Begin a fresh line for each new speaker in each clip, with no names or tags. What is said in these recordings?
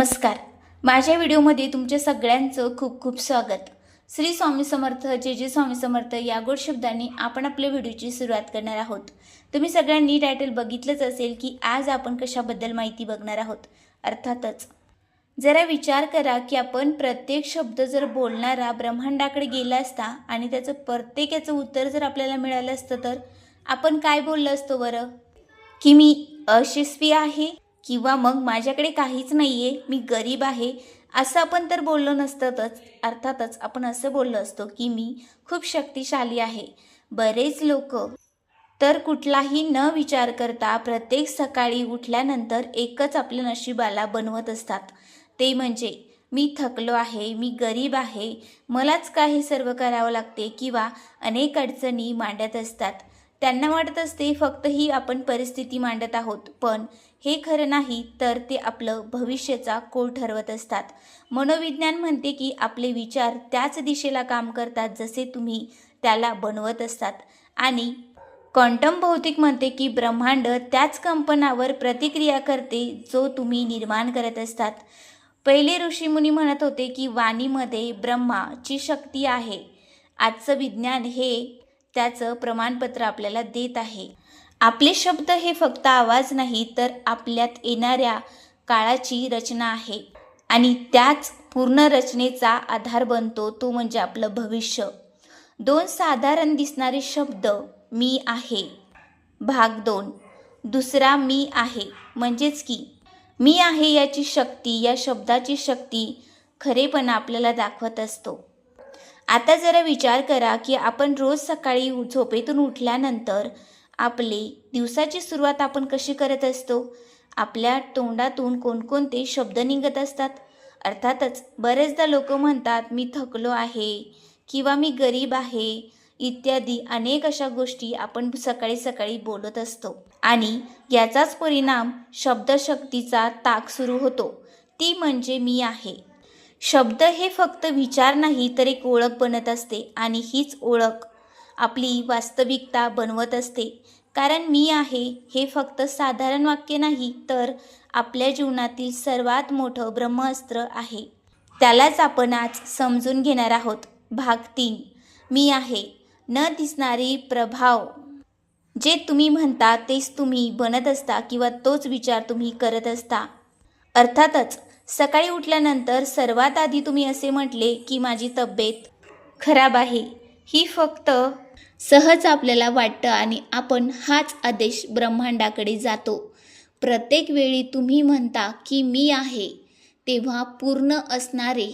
नमस्कार. माझ्या व्हिडिओमध्ये तुमच्या सगळ्यांचं खूप खूप स्वागत. श्री स्वामी समर्थ जे जे स्वामी समर्थ या गोड शब्दांनी आपण आपल्या व्हिडिओची सुरुवात करणार आहोत. तुम्ही सगळ्यांनी टायटल बघितलंच असेल की आज आपण कशाबद्दल माहिती बघणार आहोत. अर्थातच जरा विचार करा की आपण प्रत्येक शब्द जर बोलणारा ब्रह्मांडाकडे गेला असता आणि त्याचं प्रत्येकाचं उत्तर जर आपल्याला मिळालं असतं तर आपण काय बोललं असतो बरं? की मी अयशस्वी आहे? किंवा मग माझ्याकडे काहीच नाही आहे मी गरीब आहे असं आपण तर बोललो नसतंच अर्थातच आपण असं बोललो असतो की मी खूप शक्तिशाली आहे. बरेच लोक तर कुठलाही न विचार करता प्रत्येक सकाळी उठल्यानंतर एकच आपल्या नशिबाला बनवत असतात. ते म्हणजे मी थकलो आहे मी गरीब आहे मलाच काही सर्व करावं लागते किंवा अनेक अडचणी मांडत असतात. त्यांना वाटत असते फक्त ही आपण परिस्थिती मांडत आहोत. पण हे खरं नाही तर ते आपलं भविष्याचा कोल ठरवत असतात. मनोविज्ञान म्हणते की आपले विचार त्याच दिशेला काम करतात जसे तुम्ही त्याला बनवत असतात. आणि क्वांटम भौतिक म्हणते की ब्रह्मांड त्याच कंपनावर प्रतिक्रिया करते जो तुम्ही निर्माण करत असतात. पहिले ऋषीमुनी म्हणत होते की वाणीमध्ये ब्रह्माची शक्ती आहे. आजचं विज्ञान हे त्याचं प्रमाणपत्र आपल्याला देत आहे. आपले शब्द हे फक्त आवाज नाही तर आपल्यात येणाऱ्या काळाची रचना आहे. आणि त्याच पूर्ण रचनेचा आधार बनतो तो म्हणजे आपलं भविष्य. दोन साधारण दिसणारे शब्द मी आहे. भाग दोन. दुसरा मी आहे. म्हणजेच की मी आहे याची शक्ती या शब्दाची शक्ती खरेपणा आपल्याला दाखवत असतो. आता जरा विचार करा की आपण रोज सकाळी उ- झोपेतून उठल्यानंतर आपली दिवसाची सुरुवात आपण कशी करत असतो? आपल्या तोंडातून कोणकोणते शब्द निघत असतात? अर्थातच बरेचदा लोक म्हणतात मी थकलो आहे किंवा मी गरीब आहे इत्यादी अनेक अशा गोष्टी आपण सकाळी सकाळी बोलत असतो. आणि याचाच परिणाम शब्दशक्तीचा ताक सुरू होतो. ती म्हणजे मी आहे. शब्द हे फक्त विचार नाही तर एक ओळख बनत असते आणि हीच ओळख आपली वास्तविकता बनवत असते. कारण मी आहे हे फक्त साधारण वाक्य नाही तर आपल्या जीवनातील सर्वात मोठं ब्रह्मास्त्र आहे. त्यालाच आपण आज समजून घेणार आहोत. भाग तीन. मी आहे. न दिसणारी प्रभाव. जे तुम्ही म्हणता तेच तुम्ही बनत असता किंवा तोच विचार तुम्ही करत असता. अर्थातच सकाळी उठल्यानंतर सर्वात आधी तुम्ही असे म्हटले की माझी तब्येत खराब आहे. ही फक्त सहज आपल्याला वाटतं आणि आपण हाच आदेश ब्रह्मांडाकडे जातो. प्रत्येक वेळी तुम्ही म्हणता की मी आहे तेव्हा पूर्ण असणारे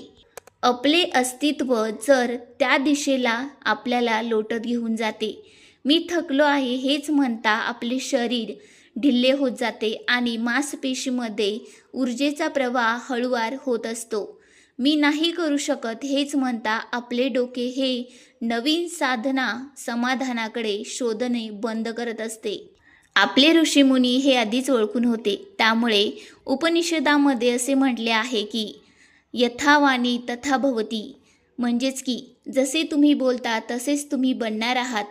आपले अस्तित्व जर त्या दिशेला आपल्याला लोटत घेऊन जाते. मी थकलो आहे हेच म्हणता आपले शरीर ढिल्ले होत जाते आणि मांसपेशीमध्ये ऊर्जेचा प्रवाह हळुवार होत असतो. मी नाही करू शकत हेच म्हणता आपले डोके हे नवीन साधना समाधानाकडे शोधणे बंद करत असते. आपले ऋषीमुनी हे आधीच ओळखून होते. त्यामुळे उपनिषदामध्ये असे म्हटले आहे की यथावाणी तथा भवती. म्हणजेच की जसे तुम्ही बोलता तसेच तुम्ही बनणार आहात.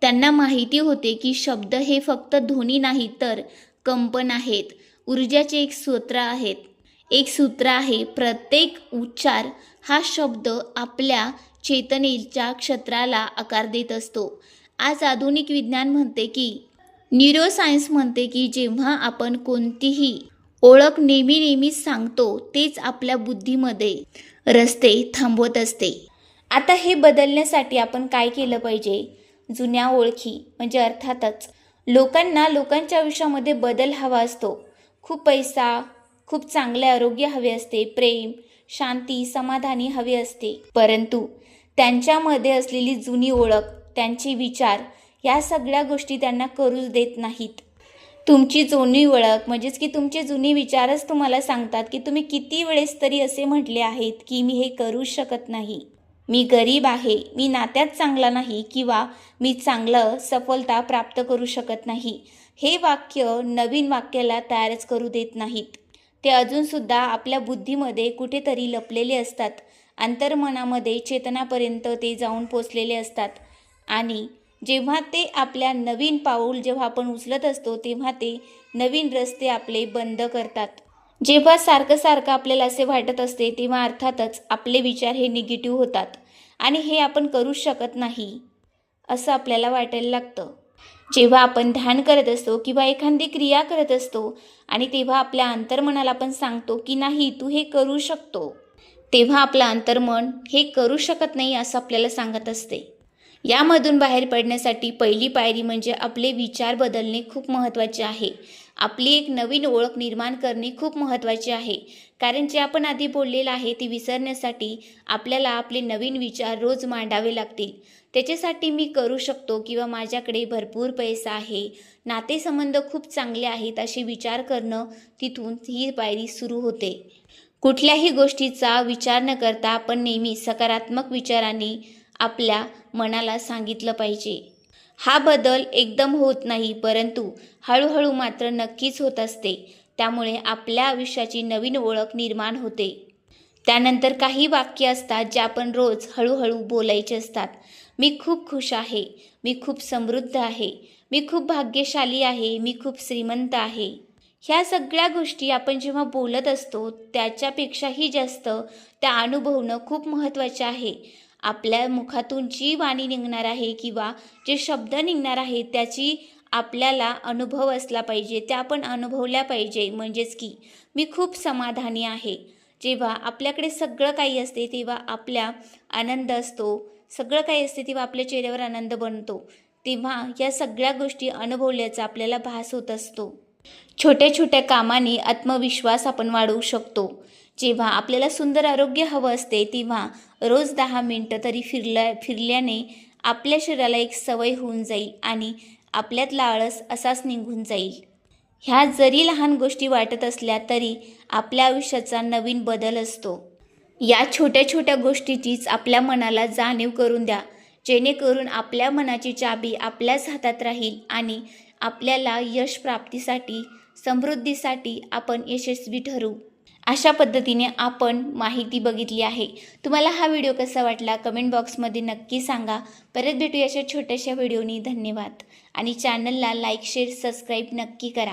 त्यांना माहिती होते की शब्द हे फक्त ध्वनी नाही तर कंपन आहेत. ऊर्जाचे एक सूत्र आहेत. एक सूत्र आहे प्रत्येक उच्चार हा शब्द आपल्या चेतनेच्या क्षेत्राला आकार देत असतो. आज आधुनिक विज्ञान म्हणते की न्यूरोसायन्स म्हणते की जेव्हा आपण कोणतीही ओळख नेहमी नेहमीच सांगतो तेच आपल्या बुद्धीमध्ये रस्ते थांबवत असते. आता हे बदलण्यासाठी आपण काय केलं पाहिजे? जुन्या ओळखी म्हणजे अर्थातच लोकांना लोकांच्या आयुष्यामध्ये बदल हवा असतो. खूप पैसा खूप चांगले आरोग्य हवे असते प्रेम शांती समाधानी हवे असते. परंतु त्यांच्यामध्ये असलेली जुनी ओळख त्यांचे विचार या सगळ्या गोष्टी त्यांना करूच देत नाहीत. तुमची जुनी ओळख म्हणजेच की तुमचे जुने विचारच तुम्हाला सांगतात की तुम्ही किती वेळेस तरी असे म्हटले आहेत की मी हे करू शकत नाही. मी गरीब आहे मी नात्यात चांगला नाही किंवा मी चांगलं सफलता प्राप्त करू शकत नाही. हे वाक्य नवीन वाक्याला तयारच करू देत नाहीत. ते अजूनसुद्धा आपल्या बुद्धीमध्ये कुठेतरी लपलेले असतात. अंतर्मनामध्ये चेतनापर्यंत ते जाऊन पोचलेले असतात. आणि जेव्हा ते आपल्या नवीन पाऊल जेव्हा आपण उचलत असतो तेव्हा ते नवीन रस्ते आपले बंद करतात. जेव्हा सारखं सारखं आपल्याला असे वाटत असते तेव्हा अर्थातच आपले विचार हे निगेटिव्ह होतात आणि हे आपण करूच शकत नाही असं आपल्याला वाटायला लागतं. जेव्हा आपण ध्यान करत असतो किंवा एखादी क्रिया करत असतो आणि तेव्हा आपल्या अंतर्मनाला आपण सांगतो की नाही तू हे करू शकतो तेव्हा आपलं अंतर्मन हे करू शकत नाही असं आपल्याला सांगत असते. यामधून बाहेर पडण्यासाठी पहिली पायरी म्हणजे आपले विचार बदलणे खूप महत्त्वाचे आहे. आपली एक नवीन ओळख निर्माण करणे खूप महत्त्वाचे आहे. कारण जे आपण आधी बोललेलं आहे ते विसरण्यासाठी आपल्याला आपले नवीन विचार रोज मांडावे लागतील. त्याच्यासाठी मी करू शकतो किंवा माझ्याकडे भरपूर पैसा आहे. नातेसंबंध खूप चांगले आहेत असे विचार करणं तिथून ही पायरी सुरू होते. कुठल्याही गोष्टीचा विचार न करता आपण नेहमी सकारात्मक विचारांनी आपल्या मनाला सांगितलं पाहिजे. हा बदल एकदम होत नाही परंतु हळूहळू मात्र नक्कीच होत असते. त्यामुळे आपल्या आयुष्याची नवीन ओळख निर्माण होते. त्यानंतर काही वाक्य असतात जे आपण रोज हळूहळू बोलायचे असतात. मी खूप खुश आहे. मी खूप समृद्ध आहे. मी खूप भाग्यशाली आहे. मी खूप श्रीमंत आहे. ह्या सगळ्या गोष्टी आपण जेव्हा बोलत असतो त्याच्यापेक्षाही जास्त त्या अनुभवणं खूप महत्त्वाचे आहे. आपल्या मुखातून जी वाणी निघणार आहे किंवा जे शब्द निघणार आहे त्याची आपल्याला अनुभव असला पाहिजे त्या आपण अनुभवल्या पाहिजे. म्हणजेच की मी खूप समाधानी आहे. जेव्हा आपल्याकडे सगळं काही असते तेव्हा आपल्या आनंद असतो. सगळं काही असते तेव्हा आपल्या चेहऱ्यावर आनंद बनतो. तेव्हा या सगळ्या गोष्टी अनुभवल्याचा आपल्याला भास होत असतो. छोट्या छोट्या कामाने आत्मविश्वास आपण वाढवू शकतो. जेव्हा आपल्याला सुंदर आरोग्य हवं असते तेव्हा रोज दहा मिनटं तरी फिरल्या फिरल्याने आपल्या शरीराला एक सवय होऊन जाईल आणि आपल्यातला आळस असाच निघून जाईल. ह्या जरी लहान गोष्टी वाटत असल्या तरी आपल्या आयुष्याचा नवीन बदल असतो. या छोट्या छोट्या गोष्टीचीच आपल्या मनाला जाणीव करून द्या. जेणेकरून आपल्या मनाची चाबी आपल्याच हातात राहील आणि आपल्याला यश प्राप्तीसाठी समृद्धीसाठी आपण यशस्वी ठरू. अशा पद्धतीने आपण माहिती बघितली आहे. तुम्हाला हा व्हिडिओ कसा वाटला कमेंट बॉक्समध्ये नक्की सांगा. परत भेटू अशा छोट्याशा व्हिडिओनी. धन्यवाद. आणि चॅनलला लाईक शेअर सबस्क्राईब नक्की करा.